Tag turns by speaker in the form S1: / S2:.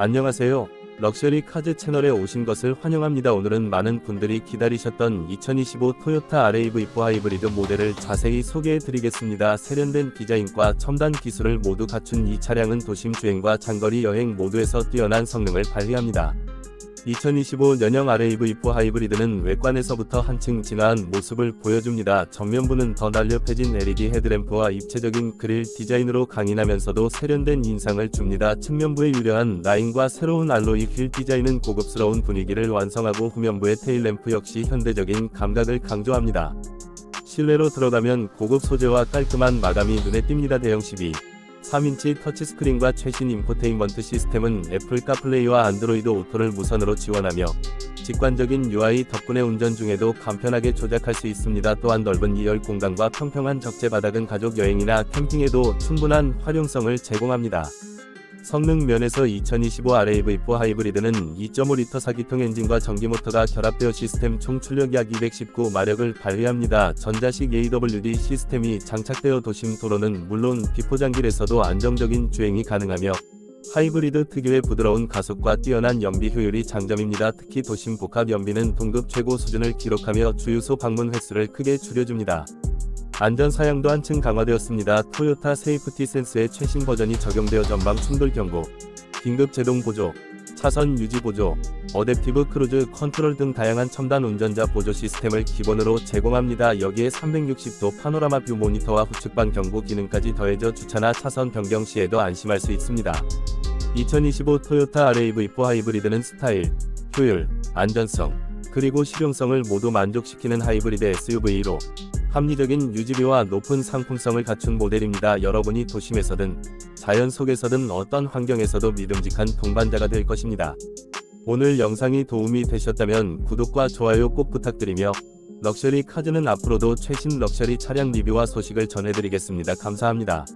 S1: 안녕하세요. 럭셔리 카즈 채널에 오신 것을 환영합니다. 오늘은 많은 분들이 기다리셨던 2025 토요타 RAV4 하이브리드 모델을 자세히 소개해 드리겠습니다. 세련된 디자인과 첨단 기술을 모두 갖춘 이 차량은 도심 주행과 장거리 여행 모두에서 뛰어난 성능을 발휘합니다. 2025 년형 RAV4 하이브리드는 외관에서부터 한층 진화한 모습을 보여줍니다. 정면부는 더 날렵해진 LED 헤드램프와 입체적인 그릴 디자인으로 강인하면서도 세련된 인상을 줍니다. 측면부의 유려한 라인과 새로운 알로이 휠 디자인은 고급스러운 분위기를 완성하고 후면부의 테일램프 역시 현대적인 감각을 강조합니다. 실내로 들어가면 고급 소재와 깔끔한 마감이 눈에 띕니다. 대형 12. 3인치 터치스크린과 최신 인포테인먼트 시스템은 애플 카플레이와 안드로이드 오토를 무선으로 지원하며 직관적인 UI 덕분에 운전 중에도 간편하게 조작할 수 있습니다. 또한 넓은 2열 공간과 평평한 적재 바닥은 가족 여행이나 캠핑에도 충분한 활용성을 제공합니다. 성능 면에서 2025 RAV4 하이브리드는 2.5L 4기통 엔진과 전기 모터가 결합되어 시스템 총 출력 약 219마력을 발휘합니다. 전자식 AWD 시스템이 장착되어 도심 도로는 물론 비포장길에서도 안정적인 주행이 가능하며 하이브리드 특유의 부드러운 가속과 뛰어난 연비 효율이 장점입니다. 특히 도심 복합 연비는 동급 최고 수준을 기록하며 주유소 방문 횟수를 크게 줄여줍니다. 안전 사양도 한층 강화되었습니다. 토요타 세이프티 센스의 최신 버전이 적용되어 전방 충돌 경고, 긴급 제동 보조, 차선 유지 보조, 어댑티브 크루즈 컨트롤 등 다양한 첨단 운전자 보조 시스템을 기본으로 제공합니다. 여기에 360도 파노라마 뷰 모니터와 후측방 경고 기능까지 더해져 주차나 차선 변경 시에도 안심할 수 있습니다. 2025 토요타 RAV4 하이브리드는 스타일, 효율, 안전성, 그리고 실용성을 모두 만족시키는 하이브리드 SUV로 합리적인 유지비와 높은 상품성을 갖춘 모델입니다. 여러분이 도심에서든 자연 속에서든 어떤 환경에서도 믿음직한 동반자가 될 것입니다. 오늘 영상이 도움이 되셨다면 구독과 좋아요 꼭 부탁드리며 럭셔리 카즈는 앞으로도 최신 럭셔리 차량 리뷰와 소식을 전해드리겠습니다. 감사합니다.